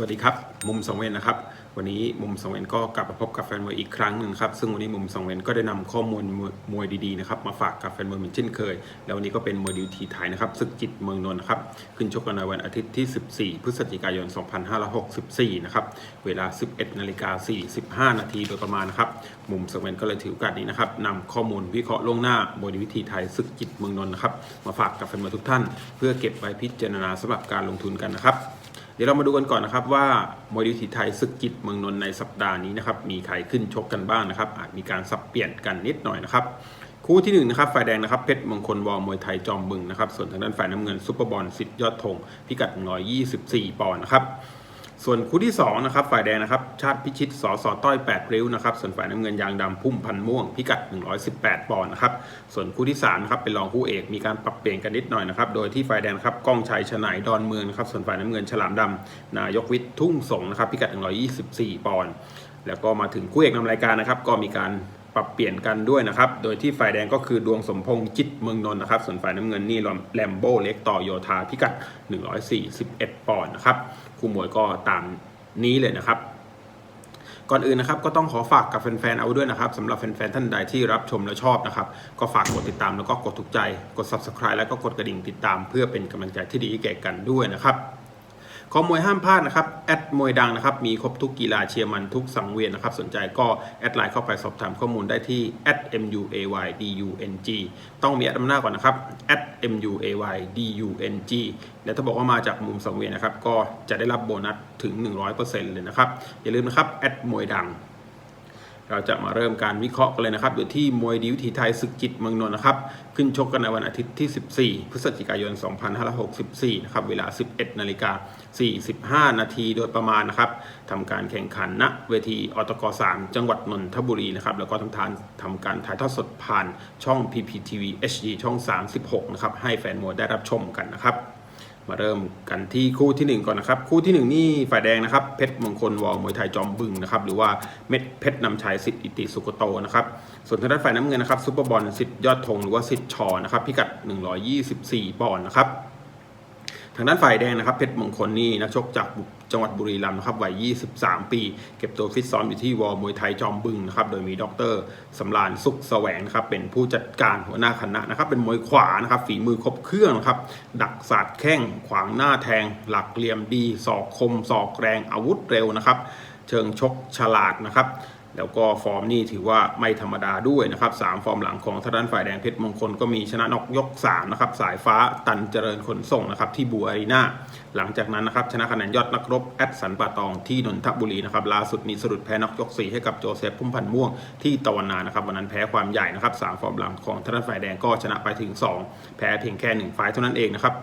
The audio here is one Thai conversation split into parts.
สวัสดีครับ มุมสองเวนนะครับ วันนี้มุมสองเวนก็กลับมาพบกับแฟนมวยอีกครั้งหนึ่งครับ ซึ่งวันนี้มุมสองเวนก็ได้นำข้อมูลมวยดีๆนะครับมาฝากกับแฟนมวยเหมือนเช่นเคย แล้ววันนี้ก็เป็นมวยดีทีไทยนะครับศึกจิตเมืองนนท์นะครับขึ้นชกกันในวันอาทิตย์ที่ 14 พฤศจิกายน 2564 นะครับเวลา 11นาฬิกา45 นาทีโดยประมาณนะครับมุมสองเวนก็เลยถือโอกาสนี้นะครับนำข้อมูลวิเคราะห์ล่วงหน้ามวยดีวิธีไทยศึกจิตเมืองนนท์นะครับมาฝากกับแฟนมวยทุกท่าน เพื่อเก็บไว้พิจารณาสำหรับการลงทุนกันนะครับ เดี๋ยวเรามาดูกันก่อนนะครับว่ามวยดีทีไทยศึกกิจเมืองนนท์ในสัปดาห์นี้นะครับมีใครขึ้นชกกันบ้างนะครับอาจมีการสับเปลี่ยนกันนิดหน่อยนะครับคู่ที่หนึ่งนะครับฝ่ายแดงนะครับเพชรมงคลวอมวยไทยจอมบึงนะครับส่วนทางด้านฝ่ายน้ำเงินซุปเปอร์บอลสิทธิ์ยอดธงพิกัด 124 ปอนด์นะครับ ส่วนคู่ที่สองนะครับฝ่ายแดงนะครับชาติพิชิตสอสอต้อย8ริ้วนะครับส่วนฝ่ายน้ำเงินยางดำพุ่มพันม่วงพิกัด 118 ปอนด์นะครับส่วนคู่ที่สามนะครับเป็นรองคู่เอกมีการปรับเปลี่ยนกันนิดหน่อยนะครับโดยที่ฝ่ายแดงครับก้องชัยชนายดอนเมืองนะครับส่วนฝ่ายน้ำเงินฉลามดำนายกวิทย์ทุ่งสงนะครับพิกัด 124 ปอนด์แล้วก็มาถึงคู่เอกนำรายการนะครับก็มีการ ปรับเปลี่ยนกันด้วยนะครับ โดยที่ฝ่ายแดงก็คือดวงสมพงษ์จิตเมืองนนท์นะครับ ส่วนฝ่ายน้ำเงินนี่แลมโบ้เล็กต่อโยธาพิกัด 141 ปอนด์นะครับคู่มวยก็ตามนี้เลยนะครับก่อนอื่นนะครับก็ต้องขอฝากกับแฟนๆเอาด้วยนะครับสำหรับแฟนๆท่านใดที่รับชมและชอบนะครับ ก็ฝากกดติดตามแล้วก็กดถูกใจ กด subscribe แล้วก็กดกระดิ่งติดตาม เพื่อเป็นกำลังใจที่ดีแก่กันด้วยนะครับ ขอมวยห้ามพลาดนะครับแอดมวยดังนะครับมีครบทุกกีฬาเชียร์มันทุกสังเวียนนะครับสนใจก็แอดไลน์เข้าไปสอบถามข้อมูลได้ที่ @muaydung ต้องมีแอดนำหน้าก่อนนะครับ @muaydung และถ้าบอกว่ามาจากมุมสังเวียนนะครับก็จะได้รับโบนัสถึง 100%เลยนะครับอย่าลืมนะครับแอดมวยดัง เราจะมาเริ่มการวิเคราะห์กันเลยนะครับอยู่ที่มวยดีวิถีไทยศึกจิตเมืองนนท์นะครับ ขึ้นชกกันในวันอาทิตย์ที่ 14 พฤศจิกายน 2564 นะครับ เวลา 11 นาฬิกา 45 นาทีโดยประมาณนะครับทำการแข่งขันณเวทีอตก3 จังหวัดนนทบุรีนะครับ แล้วก็ทำทานทำการถ่ายทอดสดผ่านช่อง PPTV HD ช่อง 36 นะครับ ให้แฟนมวยได้รับชมกันนะครับ มาเริ่มกันที่คู่ที่ 1 ก่อนนะครับ คู่ที่ 1 นี่ฝ่ายแดงนะครับ เพชรมงคลวอมวยไทยจอมบึงนะครับ หรือว่าเม็ดเพชรนำชัยสิทธิอิติสุโกโตนะครับ ส่วนทางด้านฝ่ายน้ำเงินนะครับซุปเปอร์บอลสิทธิยอดธงหรือว่าสิทธิชอนะครับ พิกัด 124 ปอนด์นะครับ ทางด้านฝ่ายแดงนะครับเพชรมงคลนี่นักชกจากจังหวัดบุรีรัมย์นะครับวัย 23 ปี เก็บตัวฟิตซ้อมอยู่ที่วอมวยไทยจอมบึงนะครับโดยมีดรสำรานสุขแสวงครับเป็นผู้จัดการหัวหน้าคณะนะครับเป็นมวยขวานะครับฝีมือครบเครื่องนะครับดักสาดแข้งขวางหน้าแทง หลักเหลี่ยมดีศอกคมศอกแรงอาวุธเร็วนะครับ เชิงชกฉลาดนะครับ แล้วก็ฟอร์มนี่ถือว่าไม่ธรรมดาด้วยนะครับสามฟอร์มหลังของทางด้านฝ่ายแดงเพชรมงคลก็มีชนะนอกยก3นะครับสายฟ้าตันเจริญขนส่งนะครับที่บูอารีนาหลังจากนั้นนะครับชนะคะแนนยอดนักรบแอดสันป่าตองที่นนทบุรีนะครับล่าสุดมีสรุดแพ้นอกยก4ให้กับโจเซฟพุ่มพันธ์ม่วงที่ตะวันนานะครับวันนั้นแพ้ความใหญ่นะครับสามฟอร์มหลังของทางด้านฝ่ายแดงก็ชนะไปถึง 2 แพ้เพียงแค่ 1 ไฟล์เท่านั้นเองนะครับ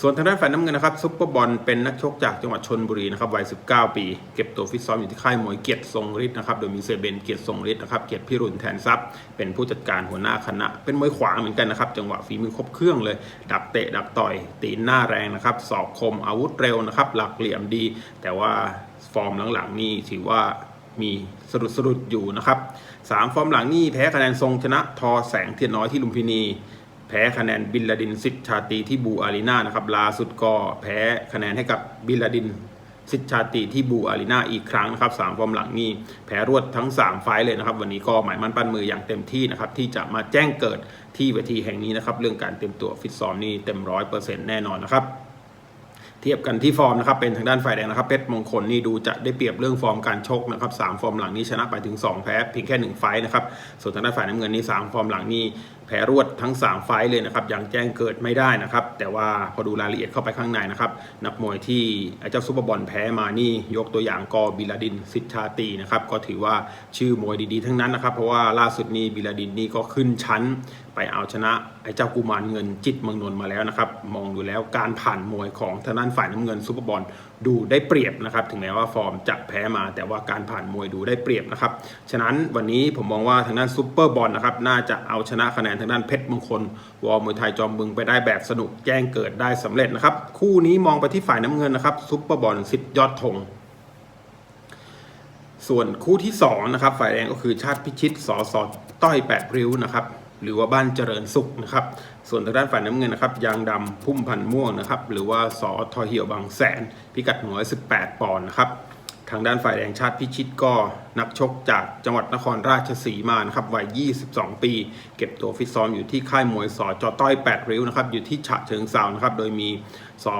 ส่วนทางด้านฝ่ายน้ำเงินนะครับซุปเปอร์บอลเป็นนักชกจากจังหวัดชนบุรีนะครับวัย 19 ปี เก็บตัวฟิตซ้อมอยู่ที่ค่ายมวยเกียรติทรงฤทธิ์นะครับโดยมีเซเบนเกียรติทรงฤทธิ์นะครับเกียรติพิรุณแทนทรัพย์เป็นผู้จัดการหัวหน้าคณะ เป็นมวยขวาเหมือนกันนะครับจังหวะฝีมือครบเครื่องเลย ดักเตะดักต่อย ตีนหน้าแรงนะครับศอกคมอาวุธเร็วนะครับหลักเหลี่ยมดี แต่ว่าฟอร์มหลังๆนี่ถือว่ามีสะดุดสะดุดอยู่นะครับสามฟอร์มหลังนี่แพ้คะแนนทรงชนะทอแสงเทียนน้อยที่ลุมพินี แพ้คะแนนบินลาดินสิทธชาตีที่บูอารีนานะครับล่าสุดก็แพ้คะแนนให้กับบินลาดินสิทธชาตรีที่บูอารีนาอีกครั้งนะครับสามฟอร์มหลังนี้แพ้รวดทั้ง 3 ไฟล์เลยนะครับ วันนี้ก็หมายมั่นปั้นมืออย่างเต็มที่นะครับ ที่จะมาแจ้งเกิดที่เวทีแห่งนี้นะครับ เรื่องการเตรียมตัวฟิตซ้อมนี่เต็มร้อยเปอร์เซ็นต์แน่นอนนะครับ เทียบกันที่ฟอร์มนะครับเป็นทางด้านฝ่ายแดงนะครับเพชรมงคลนี่ดูจะได้เปรียบเรื่องฟอร์มการชกนะครับสามฟอร์มหลังนี้ชนะไปถึง 2 แพ้เพียงแค่ 1 ไฟ์นะครับส่วนทางด้านฝ่ายน้ำเงินนี่3ฟอร์มหลังนี่แพ้รวดทั้ง 3 ไฟ์เลยนะครับยังแจ้งเกิดไม่ได้นะครับแต่ว่าพอดูรายละเอียดเข้าไปข้างในนะครับนักมวยที่เจ้าซุปเปอร์บอลแพ้มานี่ยกตัวอย่างกอบิลาดินสิทธาตีนะครับก็ถือว่าชื่อมวยดีๆ ทั้งนั้นนะครับเพราะว่าล่าสุดนี้บิลาดินนี่ก็ขึ้นชั้น ไปเอาชนะไอ้เจ้ากุมารเงินจิตเมืองนนท์มาแล้วนะครับ มองดูแล้วการผ่านมวยของทางด้านฝ่ายน้ำเงินซูเปอร์บอลดูได้เปรียบนะครับ ถึงแม้ว่าฟอร์มจะแพ้มา แต่ว่าการผ่านมวยดูได้เปรียบนะครับ ฉะนั้นวันนี้ผมมองว่าทางด้านซูเปอร์บอลนะครับ น่าจะเอาชนะคะแนนทางด้านเพชรมงคล วอลมวยไทยจอมบึงไปได้แบบสนุกแจ้งเกิดได้สำเร็จนะครับ คู่นี้มองไปที่ฝ่ายน้ำเงินนะครับซูเปอร์บอลสิทธิ์ยอดธงส่วนคู่ที่2นะครับฝ่ายแดงก็คือชาติพิชิตสอสอต้อยแปดริ้วนะครับ หรือว่าบ้านเจริญสุขนะครับ ส่วนทางด้านฝ่ายน้ำเงินนะครับ ยางดำพุ่มพันธุ์ม่วงนะครับ หรือว่าสอทอเหี่ยวบางแสน พิกัด118ปอนด์นะครับ ทางด้านฝ่ายแดงชาติพิชิตก็นักชกจากจังหวัดนครราชสีมานะครับวัย 22 ปี เก็บตัวฟิตซ้อมอยู่ที่ค่ายมวยสอจอต้อย 8 ริ้วนะครับ อยู่ที่ฉะเชิงเซานะครับ โดยมีสอ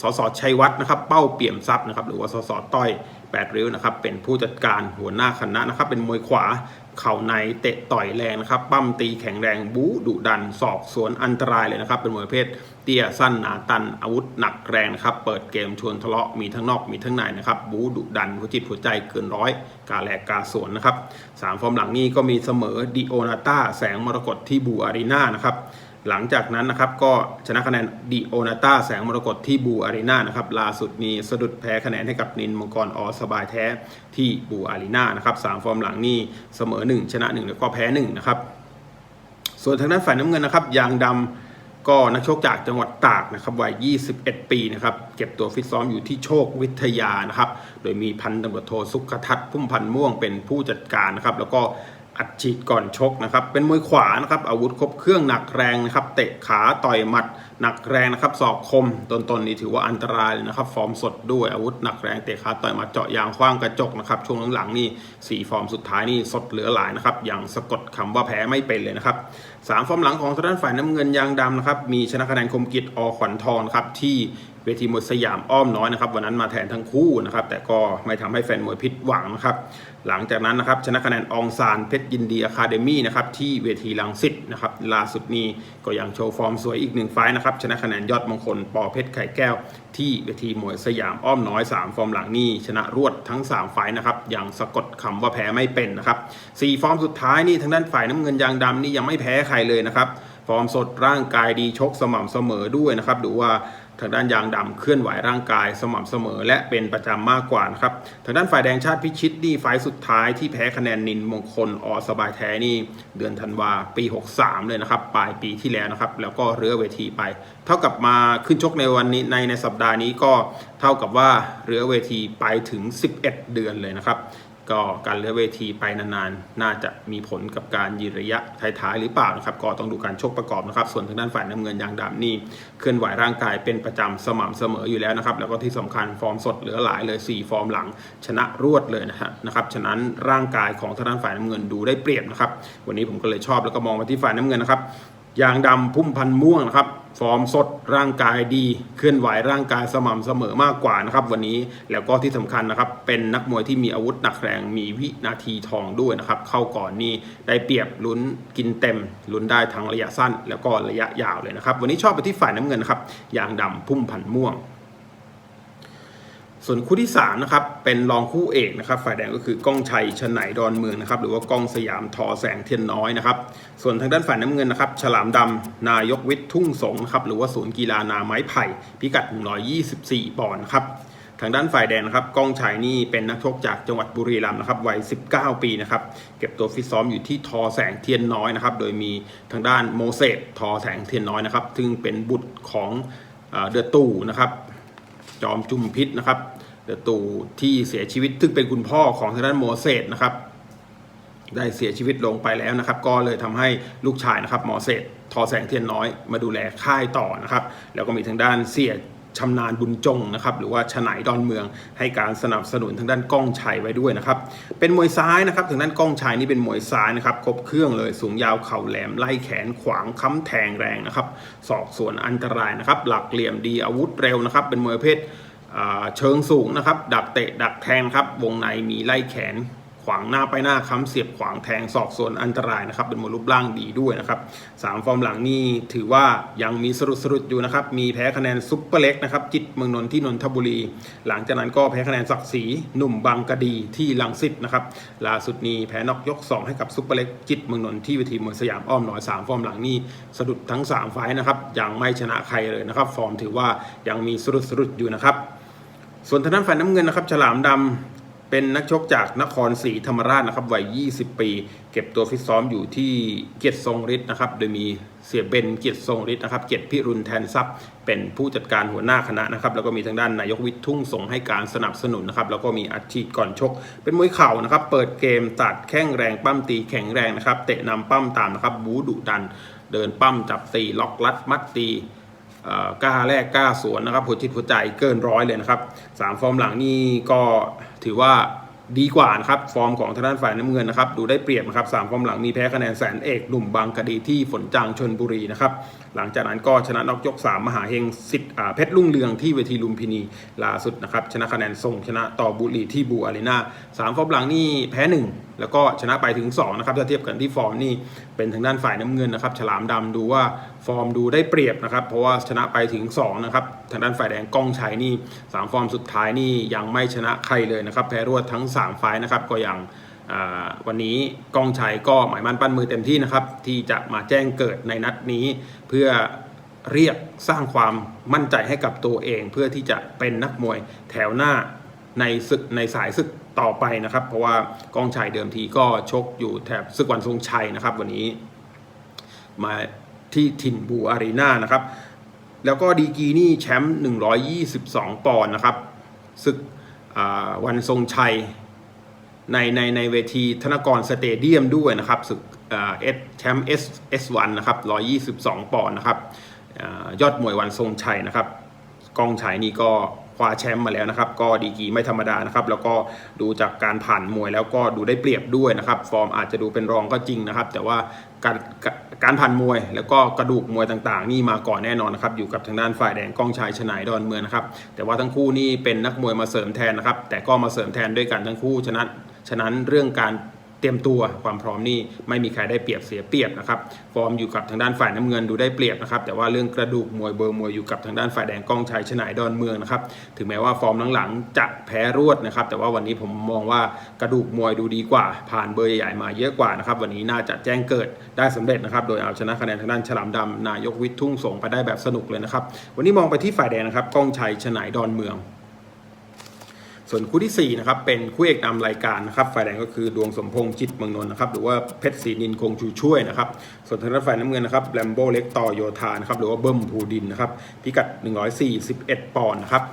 สอสอชัยวัฒน์นะครับ เป้าเปี่ยมทรัพย์นะครับ หรือว่าสอสอต้อย8ริ้วนะครับ เป็นผู้จัดการหัวหน้าคณะนะครับ เป็นมวยขวา เข่าในเตะต่อยแรงนะครับปั้มตีแข็งแรงบู๊ดุดันศอกสวนอันตรายเลยนะครับ เป็นมวยประเภทเตี้ยสั้นหนาตันอาวุธหนักแรงนะครับ เปิดเกมชวนทะเลาะมีทั้งนอกมีทั้งในนะครับบู๊ดุดันหัวจิตหัวใจเกินร้อยกาแลกกาสวนนะครับสามฟอร์มหลังนี้ก็มีเสมอดิโอนาต้าแสงมรกตที่บูอารีนานะครับ หลังจากนั้นนะครับก็ชนะคะแนนดิโอนาตาแสงมรกตที่บูอารีนานะครับล่าสุดมีสะดุดแพ้คะแนนให้กับนินมังกรอสบายแท้ที่บูอารีนานะครับสามฟอร์มหลังนี่เสมอ 1 ชนะ 1 แล้วก็แพ้1นะครับส่วนทางด้านฝ่ายน้ำเงินนะครับยางดำก็นักชกจากจังหวัดตากนะครับวัย 21 ปีนะครับเก็บตัวฟิตซ้อมอยู่ที่โชควิทยานะครับ โดยมีพันตำรวจโทสุขทัศน์พุ่มพันธ์ม่วงเป็นผู้จัดการนะครับ แล้วก็ อัดฉีดก่อนชกนะครับ เป็นมวยขวานะครับ อาวุธครบเครื่องหนักแรงนะครับ เตะขาต่อยหมัดหนักแรงนะครับ ศอกคมต้นๆนี้ถือว่าอันตรายเลยนะครับ ฟอร์มสดด้วยอาวุธหนักแรงเตะขาต่อยหมัดเจาะยางคว้างกระจกนะครับ ช่วงหลังๆนี่สี่ฟอร์มสุดท้ายนี่สดเหลือหลายนะครับ อย่างสะกดคำว่าแพ้ไม่เป็นเลยนะครับ สามฟอร์มหลังของทางด้านฝ่ายน้ำเงินยางดำนะครับมีชนะคะแนนคมกิจอขวัญทองครับที่เวทีมวยสยามอ้อมน้อยนะครับวันนั้นมาแทนทั้งคู่นะครับแต่ก็ไม่ทำให้แฟนมวยผิดหวังนะครับหลังจากนั้นนะครับชนะคะแนนองซานเพชรยินดีอะคาเดมี่นะครับที่เวทีลังสิตนะครับล่าสุดนี้ก็ยังโชว์ฟอร์มสวยอีกหนึ่งไฟนะครับชนะคะแนนยอดมงคลปอเพชรไข่แก้วที่เวทีมวยสยามอ้อมน้อย 3 ฟอร์มหลังนี่ชนะรวดทั้ง 3 ฝ่ายนะครับยังสะกดคำว่าแพ้ไม่เป็นนะครับ4ฟอร์มสุดท้ายนี่ทางด้านฝ่ายน้ำเงินยางดำนี่ยังไม่แพ้ใครเลยนะครับฟอร์มสดร่างกายดีชกสม่ำเสมอด้วยนะครับดูว่า ทางด้านยางดำเคลื่อนไหวร่างกายสม่ำเสมอ และเป็นประจำมากกว่านะครับทางด้านฝ่ายแดงชาติพิชิตนี่ไฟสุดท้ายที่แพ้คะแนนนินมงคลอสบายแท้นี่เดือนธันวาปี 63 เลยนะครับ ปลายปีที่แล้วนะครับ แล้วก็เรือเวทีไป เท่ากับมาขึ้นชกในวันนี้ในในสัปดาห์นี้ก็เท่ากับว่าเรือเวทีไปถึง 11 เดือนเลยนะครับ ก็การเลือกเวทีไปนานๆ น่าจะมีผลกับการยืนระยะท้ายๆหรือเปล่านะครับ ก็ต้องดูการชกประกอบนะครับ ส่วนทางด้านฝ่ายน้ำเงินยางดำนี่เคลื่อนไหวร่างกายเป็นประจำสม่ำเสมออยู่แล้วนะครับ แล้วก็ที่สำคัญฟอร์มสดเหลือหลายเลย 4 ฟอร์มหลังชนะรวดเลยนะฮะนะครับ ฉะนั้นร่างกายของทางด้านฝ่ายน้ำเงินดูได้เปรียบนะครับ วันนี้ผมก็เลยชอบแล้วก็มองมาที่ฝ่ายน้ำเงินนะครับ ยางดำพุ่มพันม่วงนะครับ ฟอร์มสดร่างกายดี เคลื่อนไหวร่างกายสม่ำเสมอมากกว่านะครับ วันนี้แล้วก็ที่สำคัญนะครับเป็นนักมวยที่มีอาวุธหนักแรงมีวินาทีทองด้วยนะครับเข้าก่อนนี่ได้เปรียบลุ้นกินเต็มลุ้นได้ทั้งระยะสั้น แล้วก็ระยะยาวเลยนะครับ วันนี้ชอบไปที่ฝ่ายน้ำเงินนะครับยางดำพุ่มพันม่วง ส่วนคู่ที่3นะครับเป็นรองคู่เอกนะครับฝ่ายแดงก็คือก้องชัยชนไหนดอนเมืองนะครับหรือว่าก้องสยามทอแสงเทียนน้อยนะครับส่วนทางด้านฝ่ายน้ำเงินนะครับฉลามดำนายกวิทย์ทุ่งสงนะครับหรือว่าศูนย์กีฬานาไม้ไผ่พิกัด 124 ปอนด์ครับทางด้านฝ่ายแดงนะครับก้องชัยนี่เป็นนักชกจากจังหวัดบุรีรัมย์นะครับวัย 19 ปีนะครับเก็บตัวฟิตซ้อมอยู่ที่ทอแสงเทียนน้อยนะครับโดยมีทางด้านโมเสสทอแสงเทียนน้อยนะครับซึ่งเป็นบุตรของเอ่อดือตู่นะครับจอมจุมพิษนะครับ เดตูที่เสียชีวิตซึ่งเป็นคุณพ่อของทางด้านโมเสสนะครับ ได้เสียชีวิตลงไปแล้วนะครับ ก็เลยทำให้ลูกชายนะครับหมอเสสทอแสงเทียนน้อยมาดูแลค่ายต่อนะครับ แล้วก็มีทางด้านเสียชำนาญบุญจงนะครับหรือว่าฉนายดอนเมืองให้การสนับสนุนทางด้านก้องชัยไว้ด้วยนะครับเป็นมวยซ้ายนะครับทางด้านก้องชัยนี่เป็นมวยซ้ายนะครับครบเครื่องเลยสูงยาวเข่าแหลมไล่แขนขวางค้ำแทงแรงนะครับศอกส่วนอันตรายนะครับหลักเหลี่ยมดีอาวุธเร็วนะครับเป็นมวยเภทอ่า เชิงสูงนะครับ ดักเตะดักแทงครับ วงในมีไล่แขนขวางหน้าไปหน้าค้ำเสียบขวางแทงศอกส่วนอันตรายนะครับ เป็นมวยรูปร่างดีด้วยนะครับสามฟอร์มหลังนี่ถือว่ายังมีสรุดสรุดอยู่นะครับ มีแพ้คะแนนซุปเปอร์เล็กนะครับ จิตเมืองนนท์ที่นนทบุรี หลังจากนั้นก็แพ้คะแนนศักดิ์ศรีหนุ่มบางกะดีที่ลังสิตนะครับล่าสุดนี้แพ้นอกยก 2 ให้กับซุปเปอร์เล็กจิตเมืองนนท์ที่เวทีมวยสยามอ้อมน้อยสามฟอร์มหลังนี่สะดุดทั้งสามไฟนะครับยังไม่ชนะใครเลยนะครับ ฟอร์มถือว่ายังมีสรุดสรุดอยู่นะครับ ส่วนทางด้านฝ่ายน้ำเงินนะครับ ฉลามดำเป็นนักชกจากนครศรีธรรมราชนะครับวัย 20 ปี เก็บตัวฟิตซ้อมอยู่ที่เกียรติทรงฤทธิ์นะครับ โดยมีเสียเบนเกียรติทรงฤทธิ์นะครับ เกียรติพิรุณแทนทรัพย์ เป็นผู้จัดการหัวหน้าคณะนะครับ แล้วก็มีทางด้านนายกวิทย์ทุ่งส่งให้การสนับสนุนนะครับ แล้วก็มีอัดฉีดก่อนชก เป็นมวยเข่านะครับ เปิดเกมตัดแข้งแรงปั้มตีแข็งแรงนะครับ เตะนำปั้มตามนะครับ บูดุดัน เดินปั้มจับตีล็อกลัดมัดตี กล้าแรกกล้าสวนนะครับหัวจิตหัวใจเกินร้อยเลยนะครับสามฟอร์มหลังนี่ก็ถือว่าดีกว่านะครับฟอร์มของทางด้านฝ่ายน้ำเงินนะครับดูได้เปรียบนะครับสามฟอร์มหลังมีแพ้คะแนนแสนเอกหนุ่มบางกะดีที่ฝนจางชนบุรีนะครับหลังจากนั้นก็ชนะนอกยก 3 มหาเฮงสิทธิ์เพชรลุ่งเรืองที่เวทีลุมพินีล่าสุดนะครับชนะคะแนนส่งชนะต่อบุรีที่บูอารีนาสามฟอร์มหลังนี่แพ้หนึ่งแล้วก็ชนะไปถึง2นะครับถ้าเทียบกันที่ฟอร์มนี่เป็นทางด้านฝ่ายน้ำเงินนะครับฉลามดำดูว่า ฟอร์มดูได้เปรียบนะครับ เพราะว่าชนะไปถึง 2 นะครับ ทางด้านฝ่ายแดงก้องชัยนี่ 3 ฟอร์มสุดท้ายนี่ยังไม่ชนะใครเลยนะครับ แพ้รวดทั้ง 3 ไฟนะครับ ก็ยังอ่าวันนี้ก้องชัยก็หมายมั่นปั้นมือเต็มที่นะครับ ที่จะมาแจ้งเกิดในนัดนี้ เพื่อเรียกสร้างความมั่นใจให้กับตัวเอง เพื่อที่จะเป็นนักมวยแถวหน้าในศึกในสายศึกต่อไปนะครับ เพราะว่ากองชัยเดิมทีก็ชกอยู่แถบศึกวันทรงชัยนะครับ วันนี้มา ที่ถิ่นบูอารีนานะครับ แล้วก็ดีกีนี่แชมป์ 122 ปอนด์นะครับศึกวันทรงชัยในในในเวทีธนกรสเตเดียมด้วยนะครับศึกเอสแชมป์เอสเอสวันนะครับ122 ปอนด์นะครับอยอดมวยวันทรงชัยนะครับกองชัยนี่ก็ คว้าแชมป์มาแล้วนะครับ ก็ดีกีไม่ธรรมดานะครับ แล้วก็ดูจากการผ่านมวยแล้วก็ดูได้เปรียบด้วยนะครับ ฟอร์มอาจจะดูเป็นรองก็จริงนะครับ แต่ว่าการการผ่านมวย แล้วก็กระดูกมวยต่างๆ นี่มาก่อนแน่นอนนะครับ อยู่กับทางด้านฝ่ายแดงกองชัยชนายดอนเมืองนะครับ แต่ว่าทั้งคู่นี่เป็นนักมวยมาเสริมแทนนะครับ แต่ก็มาเสริมแทนด้วยกันทั้งคู่ ฉะนั้นฉะนั้นเรื่องการ เตรียมตัวความพร้อมนี่ไม่มีใครได้เปรียบเสียเปรียบนะครับฟอร์มอยู่กับทางด้านฝ่ายน้ำเงินดูได้เปรียบนะครับแต่ว่าเรื่องกระดูกมวยเบอร์มวยอยู่กับทางด้านฝ่ายแดงกล้องชัยชนายดอนเมืองนะครับถึงแม้ว่าฟอร์มหลังๆจะแพ้รวดนะครับแต่ว่าวันนี้ผมมองว่ากระดูกมวยดูดีกว่า ผ่านเบอร์ใหญ่มาเยอะกว่านะครับวันนี้น่าจะแจ้งเกิดได้สำเร็จนะครับโดยเอาชนะคะแนนทางด้านฉลามดำนายกวิทย์ทุ่งสงไปได้แบบสนุกเลยนะครับวันนี้มองไปที่ฝ่ายแดงนะครับกล้องชัยชนายดอนเมือง ส่วนคู่ที่ 4 นะครับ เป็นคู่เอกนำรายการนะครับ ฝ่ายแดงก็คือดวงสมพงษ์จิตเมืองนนท์นะครับ หรือว่าเพชรศรีนินคงชูช่วยนะครับ ส่วนทางด้านฝ่ายน้ำเงินนะครับแลมโบ้เล็กต่อโยธานะครับ หรือว่าเบิ้มภูดินนะครับ พิกัด 141 ปอนด์นะครับ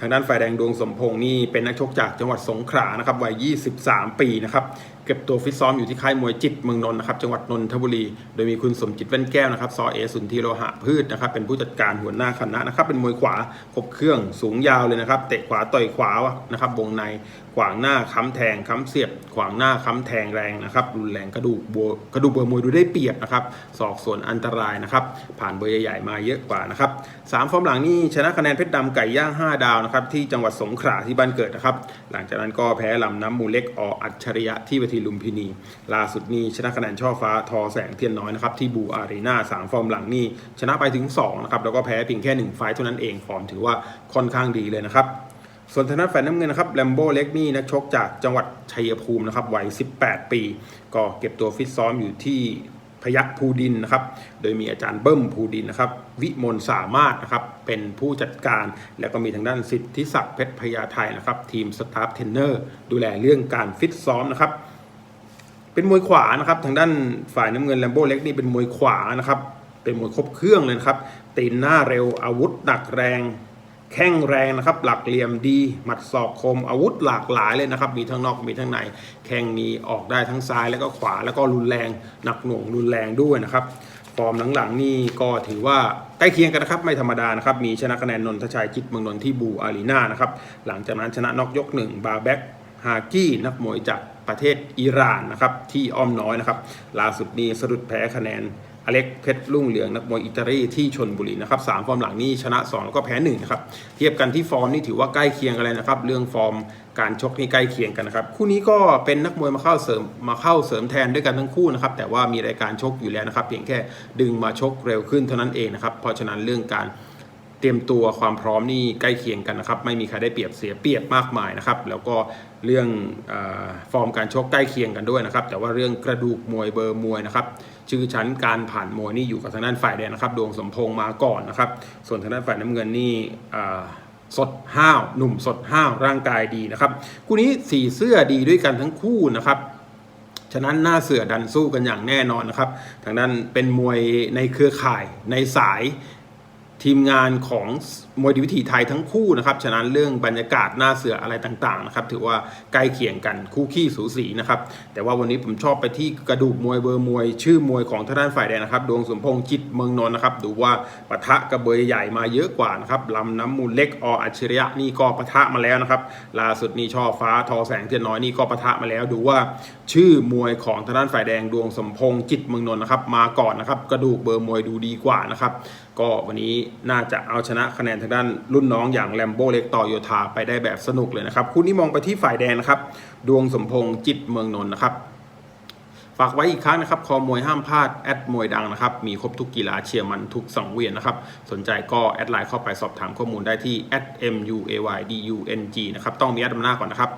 ทางด้านฝ่ายแดงดวงสมพงษ์นี่เป็นนักชกจากจังหวัดสงขลานะครับ วัย 23 ปีนะครับ ก็บตัวฟิตซ้อมอยู่ที่ค่ายมวยจิตเมืองนนท์นะครับจังหวัดนนทบุรี โดยมีคุณสมจิตแว่นแก้วนะครับซอเอสุนทีโลหะพืชนะครับเป็นผู้จัดการหัวหน้าคณะนะครับเป็นมวยขวาครบเครื่องสูงยาวเลยนะครับเตะขวาต่อยขวานะครับวงในขวางหน้าค้ำแทงค้ำเสียบ ขวางหน้าค้ำแทงแรงนะครับ รุนแรงกระดูกบัวกระดูกเบอร์มวยดูได้เปรียบนะครับศอกส่วนอันตรายนะครับ ผ่านเบอร์ใหญ่ๆมาเยอะกว่านะครับสามฟอร์มหลังนี่ชนะคะแนนเพชรดำไก่ย่าง 5 ดาวนะครับที่จังหวัดสงขลาที่บ้านเกิดนะครับ หลังจากนั้นก็แพ้ลำน้ำมูลเล็กออัจฉริยะที่เวทีลุมพินี ล่าสุดนี่ชนะคะแนนช่อฟ้าทอแสงเทียนน้อยนะครับที่บูอารีนาสามฟอร์มหลังนี่ชนะไปถึง2นะครับแล้วก็แพ้เพียงแค่ 1 ไฟล์เท่านั้นเองฟอร์มถือว่าค่อนข้างดีเลยนะครับ ส่วนทางด้านฝ่ายน้ำเงินนะครับแลมโบ้เล็กนี่นักชกจากจังหวัดชัยภูมินะครับวัย 18 ปี ก็เก็บตัวฟิตซ้อมอยู่ที่พยัคฆ์ภูดินนะครับ โดยมีอาจารย์เบิ้มภูดินนะครับ วิมลสามารถนะครับ เป็นผู้จัดการ แล้วก็มีทางด้านสิทธิศักดิ์เพชรพยาไทยนะครับ ทีมสตาฟเทรนเนอร์ดูแลเรื่องการฟิตซ้อมนะครับ เป็นมวยขวานะครับ ทางด้านฝ่ายน้ำเงินแลมโบ้เล็กนี่เป็นมวยขวานะครับ เป็นมวยครบเครื่องเลยครับ ตีนหน้าเร็วอาวุธหนักแรง แข้งแรงนะครับ หลักเหลี่ยมดี หมัดศอกคม อาวุธหลากหลายเลยนะครับ มีทั้งนอกมีทั้งใน แข้งมีออกได้ทั้งซ้ายแล้วก็ขวาแล้วก็รุนแรงหนักหน่วงรุนแรงด้วยนะครับ ฟอร์มหลังๆนี่ก็ถือว่าใกล้เคียงกันนะครับ ไม่ธรรมดานะครับ มีชนะคะแนนนนทชัยจิตเมืองนนท์ที่บูอารีนานะครับ หลังจากนั้นชนะนอกยกหนึ่งบาแบ็กฮากี้นักมวยจากประเทศอิหร่านนะครับที่อ้อมน้อยนะครับล่าสุดนี้สะดุดแพ้คะแนน อเล็กเพชรลุ่งเหลืองนักมวยอิตาลีที่ชนบุรีนะครับสามฟอร์มหลังนี้ชนะ 2 แล้วก็แพ้1นะครับเทียบกันที่ฟอร์มนี่ถือว่าใกล้เคียงกันเลยนะครับ เรื่องฟอร์มการชกนี่ใกล้เคียงกันนะครับคู่นี้ก็เป็นนักมวยมาเข้าเสริมมาเข้าเสริมแทนด้วยกันทั้งคู่นะครับแต่ว่ามีรายการชกอยู่แล้วนะครับเพียงแค่ดึงมาชกเร็วขึ้นเท่านั้นเองนะครับเพราะฉะนั้นเรื่องการ เตรียมตัวความพร้อมนี่ใกล้เคียงกันนะครับ ไม่มีใครได้เปรียบเสียเปรียบมากมายนะครับ แล้วก็เรื่องอฟอร์มการชกใกล้เคียงกันด้วยนะครับ แต่ว่าเรื่องกระดูกมวยเบอร์มวยนะครับชื่อชั้นการผ่านมวยนี่อยู่กับทางด้านฝ่ายแดงนะครับดวงสมพงษ์มาก่อนนะครับ ส่วนทางด้านฝ่ายน้ำเงินนี่สดห้าว หนุ่มสดห้าวร่างกายดีนะครับคู่นี้สีเสื้อดีด้วยกันทั้งคู่นะครับฉะนั้นหน้าเสือดันสู้กันอย่างแน่นอนนะครับ ทางด้านเป็นมวยในเครือข่ายในสาย ทีมงานของมวยดีวิถีไทยทั้งคู่นะครับ ฉะนั้นเรื่องบรรยากาศหน้าเสืออะไรต่างๆนะครับถือว่าใกล้เคียงกันคู่ขี้สูสีนะครับ แต่ว่าวันนี้ผมชอบไปที่กระดูกมวยเบอร์มวย ชื่อมวยของทางด้านฝ่ายแดงนะครับ ดวงสมพงษ์จิตเมืองนนท์นะครับ ดูว่าปะทะกระเบยใหญ่มาเยอะกว่านะครับลำน้ำมูลเล็กออัจฉริยะนี่ก็ปะทะมาแล้วนะครับล่าสุดนี่ช่อฟ้าทอแสงเทียนน้อยนี่ก็ปะทะมาแล้วดูว่าชื่อมวยของทางด้านฝ่ายแดงดวงสมพงษ์จิตเมืองนนท์นะครับมาก่อนนะครับกระดูกเบอร์มวยดูดีกว่านะครับก็วันนี้น่าจะเอาชนะคะแนนทางด้านรุ่นน้องอย่างแลมโบ้เล็กต่อโยธาไปได้แบบสนุกเลยนะครับ คู่นี้มองไปที่ฝ่ายแดงนะครับ ดวงสมพงษ์จิตเมืองนนท์นะครับ ฝากไว้อีกครั้งนะครับ คอมวยห้ามพลาด แอดมวยดังนะครับ มีครบทุกกีฬาเชียร์มันทุกสังเวียนนะครับ สนใจก็แอดไลน์เข้าไปสอบถามข้อมูลได้ที่ @muaydung นะครับ ต้องมีแอดนำหน้าก่อนนะครับ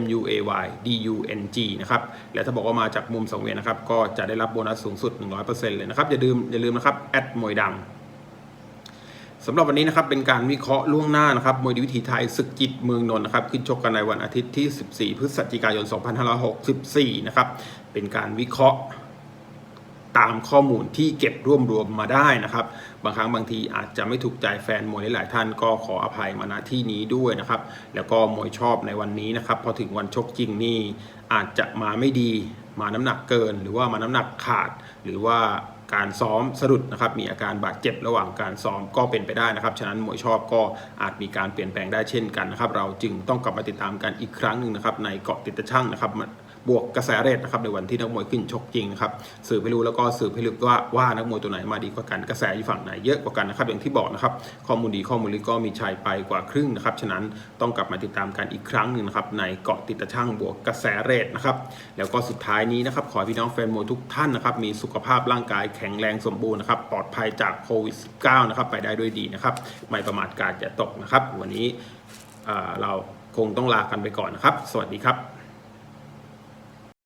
@muaydung นะครับ และถ้าบอกว่ามาจากมุมสังเวียนนะครับ ก็จะได้รับโบนัสสูงสุด 100%เลยนะครับ อย่าลืมอย่าลืมนะครับ แอดมวยดัง สำหรับวันนี้นะครับเป็นการวิเคราะห์ล่วงหน้านะครับมวยดีวิถีไทยศึกจิตเมืองนนท์นะครับขึ้นชกกันในวันอาทิตย์ที่ 14 พฤศจิกายน 2564 นะครับเป็นการวิเคราะห์ตามข้อมูลที่เก็บรวบรวมมาได้นะครับ บางครั้งบางทีอาจจะไม่ถูกใจแฟนมวยหลายท่านก็ขออภัยมาณที่นี้ด้วยนะครับ แล้วก็มวยชอบในวันนี้นะครับ พอถึงวันชกจริงนี่อาจจะมาไม่ดีมาน้ำหนักเกิน หรือว่ามาน้ำหนักขาด หรือว่า การซ้อมสะดุดนะครับมีอาการบาดเจ็บระหว่างการซ้อมก็เป็นไปได้นะครับฉะนั้นมวยชอบก็อาจมีการเปลี่ยนแปลงได้เช่นกันนะครับเราจึงต้องกลับมาติดตามกันอีกครั้งหนึ่งนะครับในเกาะติดตะช่างนะครับ บวกกระแสเรทนะครับในวันที่นักมวยขึ้นชกจริงนะครับสืบให้รู้แล้วก็สืบให้ลึกว่าว่านักมวยตัวไหนมาดีกว่ากันกระแสอยู่ฝั่งไหนเยอะกว่ากันนะครับอย่างที่บอกนะครับข้อมูลดีข้อมูลลึกก็มีชัยไปกว่าครึ่งนะครับฉะนั้นต้องกลับมาติดตามกันอีกครั้งหนึ่งนะครับในเกาะติดตะช่างบวกกระแสเรทนะครับแล้วก็สุดท้ายนี้นะครับขอพี่น้องแฟนมวยทุกท่านนะครับมีสุขภาพร่างกายแข็งแรงสมบูรณ์นะครับปลอดภัยจากโควิด -19 นะครับไปได้ด้วยดีนะครับไม่ประมาทการจะตกนะครับ วันนี้เอ่อเราคงต้องลากันไปก่อนนะครับ สวัสดีครับ